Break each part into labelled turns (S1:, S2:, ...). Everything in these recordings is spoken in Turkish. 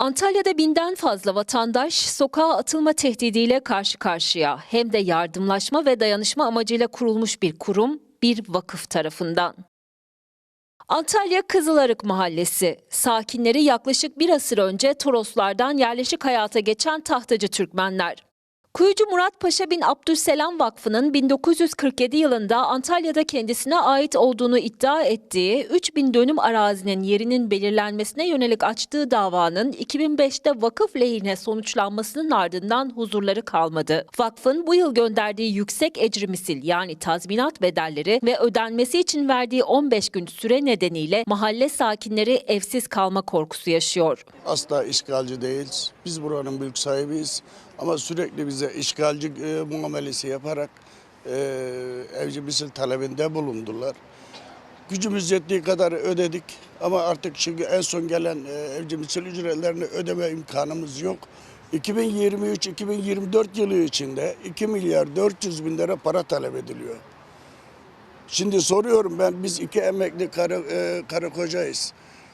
S1: Antalya'da binden fazla vatandaş sokağa atılma tehdidiyle karşı karşıya. Hem de yardımlaşma ve dayanışma amacıyla kurulmuş bir kurum, bir vakıf tarafından. Antalya Kızılarık Mahallesi. Sakinleri yaklaşık bir asır önce Toroslardan yerleşik hayata geçen tahtacı Türkmenler. Kuyucu Murat Paşa bin Abdüsselam Vakfı'nın 1947 yılında Antalya'da kendisine ait olduğunu iddia ettiği 3000 dönüm arazinin yerinin belirlenmesine yönelik açtığı davanın 2005'te vakıf lehine sonuçlanmasının ardından huzurları kalmadı. Vakfın bu yıl gönderdiği yüksek ecri misil yani tazminat bedelleri ve ödenmesi için verdiği 15 gün süre nedeniyle mahalle sakinleri evsiz kalma korkusu yaşıyor.
S2: Asla işgalci değiliz. Biz buranın mülk sahibiyiz. Ama sürekli bize işgalci e, muamelesi yaparak e, evci misil talebinde bulundular. Gücümüz yettiği kadar ödedik ama artık şimdi en son gelen e, evci misil ücretlerini ödeme imkanımız yok. 2023-2024 yılı içinde 2 milyar 400 bin lira para talep ediliyor. Şimdi soruyorum ben biz iki emekli karı, e, karı kocayız.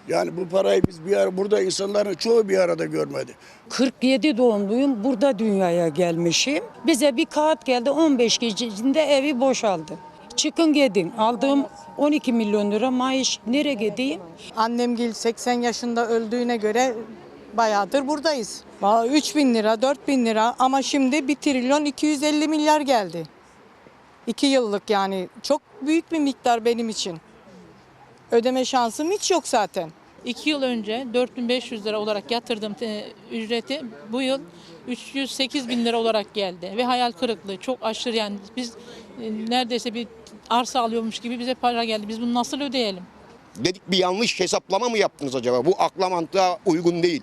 S2: Yani bu parayı biz bir ara burada insanların çoğu bir arada görmedi.
S3: 47 doğumluyum. Burada dünyaya gelmişim. Bize bir kağıt geldi 15 gecesinde evi boşaldı. Çıkın gidin. Aldığım 12 milyon lira maaş. Nereye gideyim?
S4: Annemgil 80 yaşında öldüğüne göre bayağıdır buradayız. Valla 3 bin lira, 4 bin lira ama şimdi 1 trilyon 250 milyar geldi. 2 yıllık yani çok büyük bir miktar benim için. Ödeme şansım hiç yok zaten.
S5: 2 yıl önce 4500 lira olarak yatırdığım te- ücreti bu yıl 308 bin lira olarak geldi. Ve hayal kırıklığı çok aşırı yani biz e, neredeyse bir arsa alıyormuş gibi bize para geldi. Biz bunu nasıl ödeyelim?
S6: Dedik bir yanlış hesaplama mı yaptınız acaba? Bu akla mantığa uygun değil.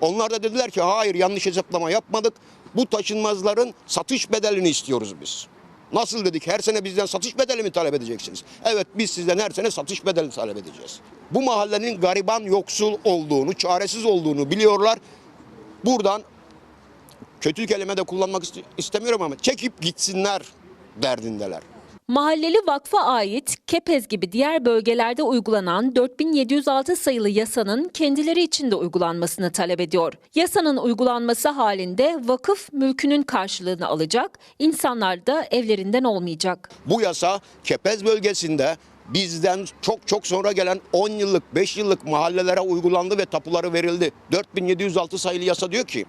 S6: Onlar da dediler ki hayır yanlış hesaplama yapmadık. Bu taşınmazların satış bedelini istiyoruz biz. Nasıl dedik her sene bizden satış bedeli mi talep edeceksiniz? Evet biz sizden her sene satış bedeli talep edeceğiz. Bu mahallenin gariban yoksul olduğunu, çaresiz olduğunu biliyorlar. Buradan kötü kelime de kullanmak iste- istemiyorum ama çekip gitsinler derdindeler.
S1: Mahalleli vakfa ait Kepez gibi diğer bölgelerde uygulanan 4706 sayılı yasanın kendileri için de uygulanmasını talep ediyor. Yasanın uygulanması halinde vakıf mülkünün karşılığını alacak, insanlar da evlerinden olmayacak.
S6: Bu yasa Kepez bölgesinde bizden çok çok sonra gelen 10 yıllık 5 yıllık mahallelere uygulandı ve tapuları verildi. 4706 sayılı yasa diyor ki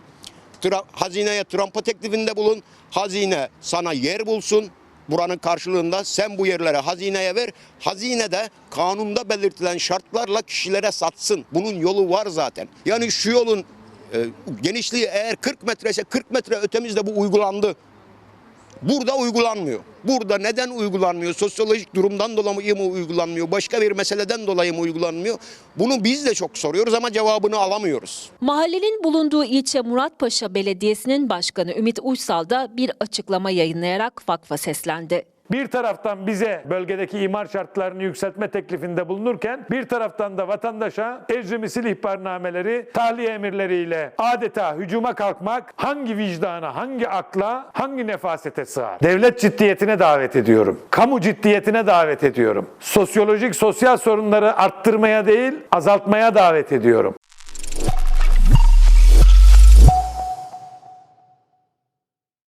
S6: tra- hazineye trampa teklifinde bulun. Hazine sana yer bulsun. Buranın karşılığında sen bu yerlere hazineye ver. Hazine de kanunda belirtilen şartlarla kişilere satsın. Bunun yolu var zaten. Yani şu yolun e, genişliği eğer 40 metre ise 40 metre ötemizde bu uygulandı. Burada uygulanmıyor. Burada neden uygulanmıyor? Sosyolojik durumdan dolayı mı uygulanmıyor? Başka bir meseleden dolayı mı uygulanmıyor? Bunu biz de çok soruyoruz ama cevabını alamıyoruz.
S1: Mahallenin bulunduğu ilçe Muratpaşa Belediyesi'nin başkanı Ümit Uysal da bir açıklama yayınlayarak vakfa seslendi.
S7: Bir taraftan bize bölgedeki imar şartlarını yükseltme teklifinde bulunurken bir taraftan da vatandaşa ecri ihbarnameleri, tahliye emirleriyle adeta hücuma kalkmak hangi vicdana, hangi akla, hangi nefasete sığar? Devlet ciddiyetine davet ediyorum. Kamu ciddiyetine davet ediyorum. Sosyolojik, sosyal sorunları arttırmaya değil, azaltmaya davet ediyorum.